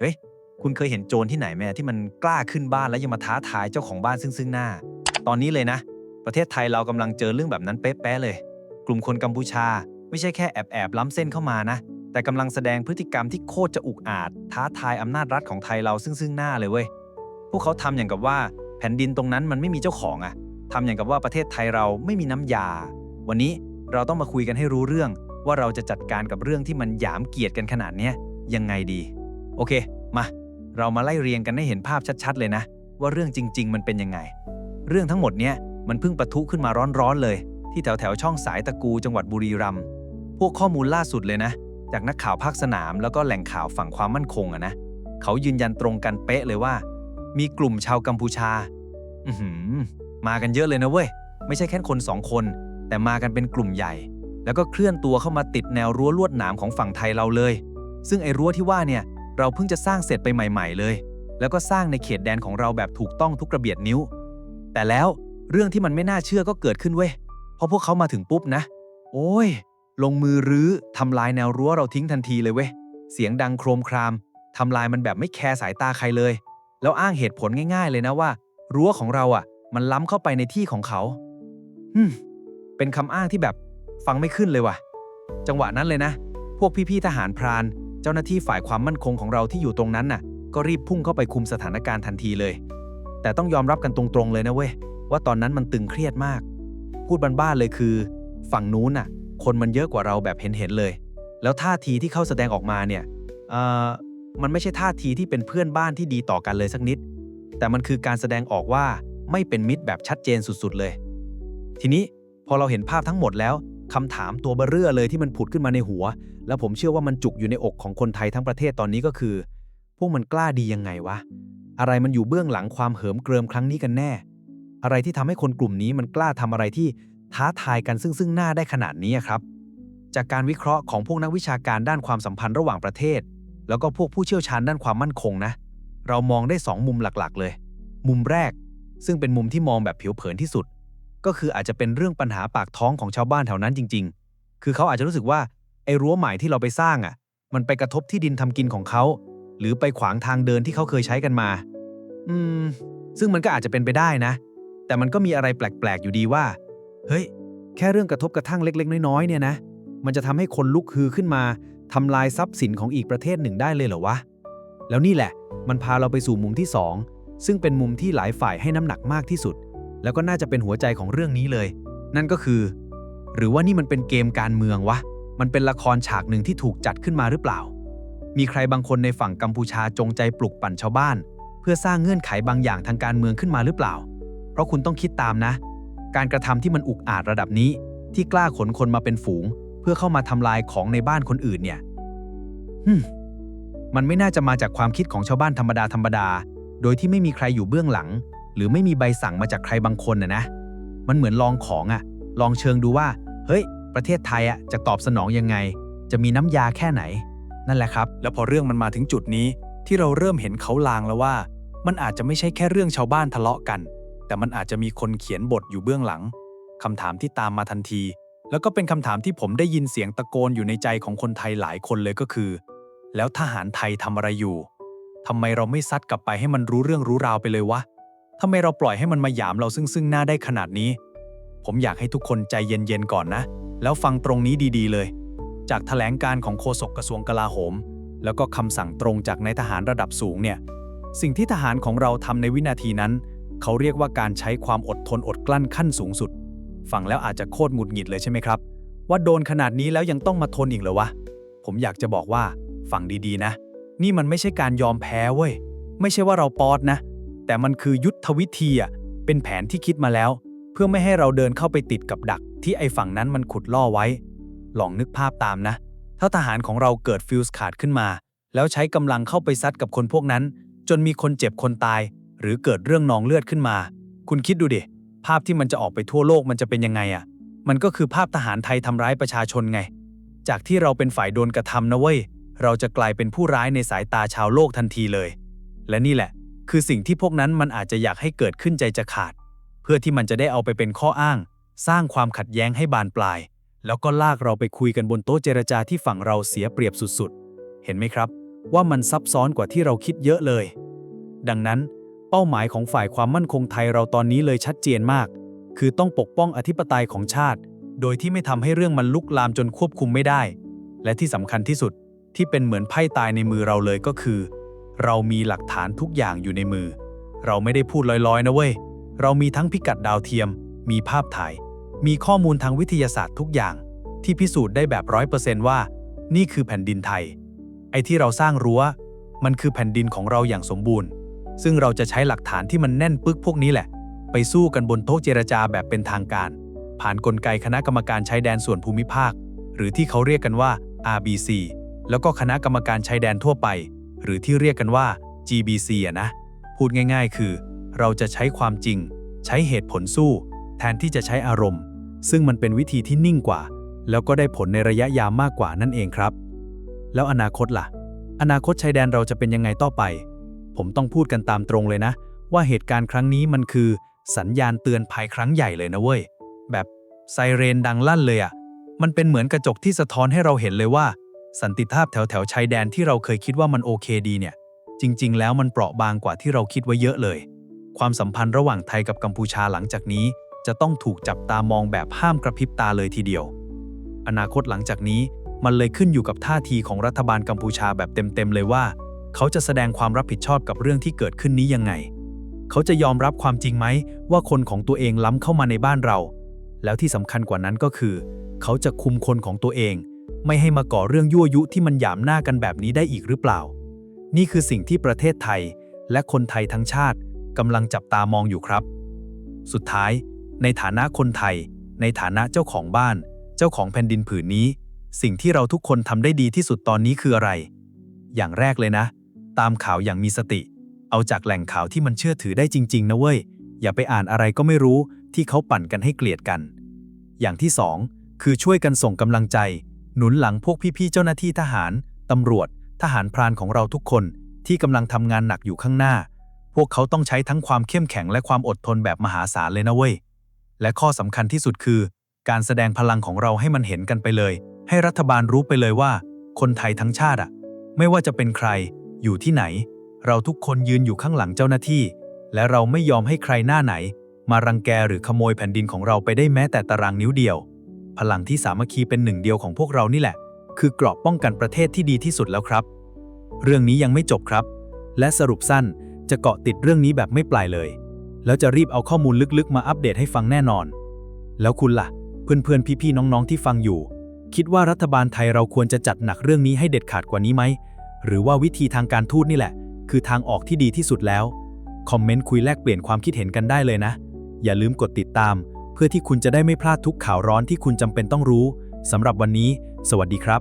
เฮ้ย คุณเคยเห็นโจรที่ไหนไหมที่มันกล้าขึ้นบ้านแล้วยังมาท้าทายเจ้าของบ้านซึ่งซึ่งหน้า ตอนนี้เลยนะ ประเทศไทยเรากำลังเจอเรื่องแบบนั้นเป๊ะๆเลย กลุ่มคนกัมพูชา ไม่ใช่แค่แอบแอบล้ำเส้นเข้ามานะ แต่กำลังแสดงพฤติกรรมที่โคตรจะอุกอาจ ท้าทายอำนาจรัฐของไทยเราซึ่งซึ่งหน้าเลยเว้ย พวกเขาทำอย่างกับว่าแผ่นดินตรงนั้นมันไม่มีเจ้าของอะทำอย่างกับว่าประเทศไทยเราไม่มีน้ำยา วันนี้เราต้องมาคุยกันให้รู้เรื่องว่าเราจะจัดการกับเรื่องที่มันหยามเกียรติกันขนาดเนี้ยยังไงดี โอเค มา เรามาไล่เรียงกันให้เห็นภาพชัดๆ เลยนะ ว่าเรื่องจริง ๆ มันเป็นยังไง เรื่องทั้งหมดเนี้ยมันเพิ่งปะทุขึ้นมาร้อนๆเลย ที่แถวแถวๆช่องสายตะกูจังหวัดบุรีรัมย์พวกข้อมูลล่าสุดเลยนะ จากนักข่าวภาคสนามแล้วก็แหล่งข่าวฝั่งความมั่นคงอะนะเขายืนยันตรงกันเป๊ะเลยว่า มีกลุ่มชาวกัมพูชา อืมากันเยอะเลยนะเว้ยไม่ใช่แค่คนสองคน แต่มากันเป็นกลุ่มใหญ่ แล้วก็เคลื่อนตัวเข้ามาติดแนวรั้วลวดหนามของฝั่งไทยเราเลย ซึ่งไอ้รั้วที่ว่าเนี่ย เราเพิ่งจะสร้างเสร็จไปใหม่ ๆ เลย แล้วก็สร้างในเขตแดนของเราแบบถูกต้องทุกระเบียดนิ้ว แต่แล้วเรื่องที่มันไม่น่าเชื่อก็เกิดขึ้นเว้ยพอพวกเขามาถึงปุ๊บนะ โอ้ย ลงมือรื้อทำลายแนวรั้วเราทิ้งทันทีเลยเว้ยเสียงดังโครมครามทำลายมันแบบไม่แคร์สายตาใครเลย แล้วอ้างเหตุผลง่ายๆ เลยนะว่า รั้วของเราอะ มันล้ำเข้าไปในที่ของเขาฮึมเป็นคำอ้างที่แบบฟังไม่ขึ้นเลยว่ะ จังหวะนั้นเลยนะ พวกพี่ๆทหารพราน จ้าหน้าที่ฝ่ายความมั่นคงของเราที่อยู่ตรงนั้นน่ะ ก็รีบพุ่งเข้าไปคุมสถานการณ์ทันทีเลย แต่ต้องยอมรับกันตรงๆเลยนะเว้ยว่าตอนนั้นมันตึงเครียดมาก พูดบ้านๆเลยคือ ฝั่งนู้นน่ะ คนมันเยอะกว่าเราแบบเห็นๆเลย แล้วท่าทีที่เขาแสดงออกมาเนี่ยเอ่อมันไม่ใช่ท่าทีที่เป็นเพื่อนบ้านที่ดีต่อกันเลยสักนิด แต่มันคือการแสดงออกว่าไม่เป็นมิตรแบบชัดเจนสุดๆเลย ทีนี้พอเราเห็นภาพทั้งหมดแล้ว คำถามตัวเบอเร่อเลยที่มันผุดขึ้นมาในหัว แล้วผมเชื่อว่ามันจุกอยู่ในอกของคนไทยทั้งประเทศตอนนี้ก็คือ พวกมันกล้าดียังไงวะ อะไรมันอยู่เบื้องหลังความเหิมเกริมครั้งนี้กันแน่ อะไรที่ทำให้คนกลุ่มนี้มันกล้าทำอะไรที่ท้าทายกันซึ่งซึ่งหน้าได้ขนาดนี้ครับ จากการวิเคราะห์ของพวกนักวิชาการด้านความสัมพันธ์ระหว่างประเทศ แล้วก็พวกผู้เชี่ยวชาญด้านความมั่นคงนะ เรามองได้สองมุมหลักๆ เลย มุมแรก ซึ่งเป็นมุมที่มองแบบผิวเผินที่สุด ก็คืออาจจะเป็นเรื่องปัญหาปากท้องของชาวบ้านแถวนั้นจริง ๆ คือเขาอาจจะรู้สึกว่าไอ้รั้วใหม่ที่เราไปสร้างอะ มันไปกระทบที่ดินทำกินของเขา หรือไปขวางทางเดินที่เขาเคยใช้กันมา อืม ซึ่งมันก็อาจจะเป็นไปได้นะ แต่มันก็มีอะไรแปลกๆอยู่ดีว่า เฮ้ย แค่เรื่องกระทบกระทั่งเล็ก ๆ น้อยๆเนี่ยนะ มันจะทำให้คนลุกฮือขึ้นมาทำลายทรัพย์สินของอีกประเทศหนึ่งได้เลยเหรอวะ แล้วนี่แหละ มันพาเราไปสู่มุมที่สองซึ่งเป็นมุมที่หลายฝ่ายให้น้ำหนักมากที่สุด แล้วก็น่าจะเป็นหัวใจของเรื่องนี้เลย นั่นก็คือ หรือว่านี่มันเป็นเกมการเมืองวะ มันเป็นละครฉากหนึ่งที่ถูกจัดขึ้นมาหรือเปล่า มีใครบางคนในฝั่งกัมพูชาจงใจปลุกปั่นชาวบ้าน เพื่อสร้างเงื่อนไขบางอย่างทางการเมืองขึ้นมาหรือเปล่า เพราะคุณต้องคิดตามนะ การกระทำที่มันอุกอาจระดับนี้ ที่กล้าขนคนมาเป็นฝูง เพื่อเข้ามาทำลายของในบ้านคนอื่นเนี่ยมมันไม่น่าจะมาจากความคิดของชาวบ้านธรรมดาธรรมดา โดยที่ไม่มีใครอยู่เบื้องหลัง หรือไม่มีใบสั่งมาจากใครบางคนนะนะ มันเหมือนลองของอะลองเชิงดูว่า เฮ้ย ประเทศไทยอะจะตอบสนองยังไง จะมีน้ำยาแค่ไหน นั่นแหละครับ แล้วพอเรื่องมันมาถึงจุดนี้ ที่เราเริ่มเห็นเขาลางแล้วว่า มันอาจจะไม่ใช่แค่เรื่องชาวบ้านทะเลาะกัน แต่มันอาจจะมีคนเขียนบทอยู่เบื้องหลังคำถามที่ตามมาทันที แล้วก็เป็นคำถามที่ผมได้ยินเสียงตะโกนอยู่ในใจของคนไทยหลายคนเลยก็คือ แล้วทหารไทยทำอะไรอยู่ทำไมเราไม่ซัดกลับไปให้มันรู้เรื่องรู้ราวไปเลยวะ ทำไมเราปล่อยให้มันมาหยามเราซึ่งซึ่งหน้าได้ขนาดนี้ ผมอยากให้ทุกคนใจเย็นๆก่อนนะ แล้วฟังตรงนี้ดีๆเลย จากแถลงการของโฆษกกระทรวงกลาโหม แล้วก็คำสั่งตรงจากนายทหารระดับสูงเนี่ย สิ่งที่ทหารของเราทำในวินาทีนั้น เขาเรียกว่าการใช้ความอดทนอดกลั้นขั้นสูงสุด ฟังแล้วอาจจะโคตรหงุดหงิดเลยใช่ไหมครับ ว่าโดนขนาดนี้แล้วยังต้องมาทนอีกเหรอวะ ผมอยากจะบอกว่าฟังดีๆนะ นี่มันไม่ใช่การยอมแพ้เว้ย ไม่ใช่ว่าเราป๊อดนะ แต่มันคือยุทธวิธีอะเป็นแผนที่คิดมาแล้ว เพื่อไม่ให้เราเดินเข้าไปติดกับดัก ที่ไอ้ฝั่งนั้นมันขุดล่อไว้ ลองนึกภาพตามนะ ถ้าทหารของเราเกิดฟิวส์ขาดขึ้นมา แล้วใช้กำลังเข้าไปซัดกับคนพวกนั้น จนมีคนเจ็บคนตาย หรือเกิดเรื่องนองเลือดขึ้นมา คุณคิดดูดิภาพที่มันจะออกไปทั่วโลกมันจะเป็นยังไงอะ่ะ มันก็คือภาพทหารไทยทำร้ายประชาชนไง จากที่เราเป็นฝ่ายโดนกระทำนะเว้ย เราจะกลายเป็นผู้ร้ายในสายตาชาวโลกทันทีเลย และนี่แหละ คือสิ่งที่พวกนั้นมันอาจจะอยากให้เกิดขึ้นใจจะขาด เพื่อที่มันจะได้เอาไปเป็นข้ออ้าง สร้างความขัดแย้งให้บานปลาย แล้วก็ลากเราไปคุยกันบนโต๊ะเจรจาที่ฝั่งเราเสียเปรียบสุดๆ เห็นไหมครับ ว่ามันซับซ้อนกว่าที่เราคิดเยอะเลย ดังนั้น เป้าหมายของฝ่ายความมั่นคงไทยเราตอนนี้เลยชัดเจนมาก คือต้องปกป้องอธิปไตยของชาติ โดยที่ไม่ทำให้เรื่องมันลุกลามจนควบคุมไม่ได้ และที่สำคัญที่สุดที่เป็นเหมือนไพ่ตายในมือเราเลยก็คือ เรามีหลักฐานทุกอย่างอยู่ในมือ เราไม่ได้พูดลอยๆ นะเว้ย เรามีทั้งพิกัดดาวเทียม มีภาพถ่าย มีข้อมูลทางวิทยาศาสตร์ทุกอย่าง ที่พิสูจน์ได้แบบร้อยเปอร์เซนต์ว่า นี่คือแผ่นดินไทย ไอ้ที่เราสร้างรั้ว มันคือแผ่นดินของเราอย่างสมบูรณ์ ซึ่งเราจะใช้หลักฐานที่มันแน่นปึกพวกนี้แหละ ไปสู้กันบนโต๊ะเจรจาแบบเป็นทางการ ผ่านนกลไกคณะกรรมการชายแดนส่วนภูมิภาค หรือที่เขาเรียกกันว่า RBC แล้วก็คณะกรรมการชายแดนทั่วไป หรือที่เรียกกันว่า GBC อะนะ พูดง่ายๆ คือ เราจะใช้ความจริง ใช้เหตุผลสู้ แทนที่จะใช้อารมณ์ ซึ่งมันเป็นวิธีที่นิ่งกว่า แล้วก็ได้ผลในระยะยาวมากกว่านั่นเองครับ แล้วอนาคตล่ะ อนาคตชายแดนเราจะเป็นยังไงต่อไป ผมต้องพูดกันตามตรงเลยนะ ว่าเหตุการณ์ครั้งนี้มันคือ สัญญาณเตือนภัยครั้งใหญ่เลยนะเว้ย แบบไซเรนดังลั่นเลยอะ่ะ มันเป็นเหมือนกระจกที่สะท้อนให้เราเห็นเลยว่า สันติภาพแถวแถวชายแดนที่เราเคยคิดว่ามันโอเคดีเนี่ย จริง ๆ แล้วมันเปราะบางกว่าที่เราคิดไว้เยอะเลย ความสัมพันธ์ระหว่างไทยกับกัมพูชาหลังจากนี้ จะต้องถูกจับตามองแบบห้ามกระพริบตาเลยทีเดียว อนาคตหลังจากนี้มันเลยขึ้นอยู่กับท่าทีของรัฐบาลกัมพูชาแบบเต็มๆเลยว่า เขาจะแสดงความรับผิดชอบกับเรื่องที่เกิดขึ้นนี้ยังไง เขาจะยอมรับความจริงไหมว่าคนของตัวเองล้ำเข้ามาในบ้านเรา แล้วที่สำคัญกว่านั้นก็คือ เขาจะคุมคนของตัวเอง ไม่ให้มาก่อเรื่องยั่วยุที่มันหยามหน้ากันแบบนี้ได้อีกหรือเปล่า นี่คือสิ่งที่ประเทศไทย และคนไทยทั้งชาติกำลังจับตามองอยู่ครับ สุดท้าย ในฐานะคนไทย ในฐานะเจ้าของบ้าน เจ้าของแผ่นดินผืนนี้ สิ่งที่เราทุกคนทำได้ดีที่สุดตอนนี้คืออะไร อย่างแรกเลยนะ ตามข่าวอย่างมีสติ เอาจากแหล่งข่าวที่มันเชื่อถือได้จริง ๆ นะเว้ย อย่าไปอ่านอะไรก็ไม่รู้ที่เขาปั่นกันให้เกลียดกัน อย่างที่สองคือช่วยกันส่งกำลังใจ หนุนหลังพวกพี่ๆเจ้าหน้าที่ทหาร ตำรวจ ทหารพรานของเราทุกคนที่กำลังทำงานหนักอยู่ข้างหน้า พวกเขาต้องใช้ทั้งความเข้มแข็งและความอดทนแบบมหาศาลเลยนะเว้ย และข้อสำคัญที่สุดคือ การแสดงพลังของเราให้มันเห็นกันไปเลย ให้รัฐบาลรู้ไปเลยว่า คนไทยทั้งชาติอะไม่ว่าจะเป็นใคร อยู่ที่ไหน เราทุกคนยืนอยู่ข้างหลังเจ้าหน้าที่ และเราไม่ยอมให้ใครหน้าไหน มารังแกหรือขโมยแผ่นดินของเราไปได้แม้แต่ตารางนิ้วเดียว พลังที่สามัคคีเป็นหนึ่งเดียวของพวกเรานี่แหละ คือเกราะป้องกันประเทศที่ดีที่สุดแล้วครับ เรื่องนี้ยังไม่จบครับ และสรุปสั้นจะเกาะติดเรื่องนี้แบบไม่ปลายเลย แล้วจะรีบเอาข้อมูลลึกๆ มาอัปเดตให้ฟังแน่นอน แล้วคุณล่ะ เพื่อนๆพี่ๆน้องๆที่ฟังอยู่ คิดว่ารัฐบาลไทยเราควรจะจัดหนักเรื่องนี้ให้เด็ดขาดกว่านี้ไหมหรือว่าวิธีทางการทูตนี่แหละ คือทางออกที่ดีที่สุดแล้วคอมเมนต์คุยแลกเปลี่ยนความคิดเห็นกันได้เลยนะ อย่าลืมกดติดตาม เพื่อที่คุณจะได้ไม่พลาดทุกข่าวร้อนที่คุณจำเป็นต้องรู้สำหรับวันนี้ สวัสดีครับ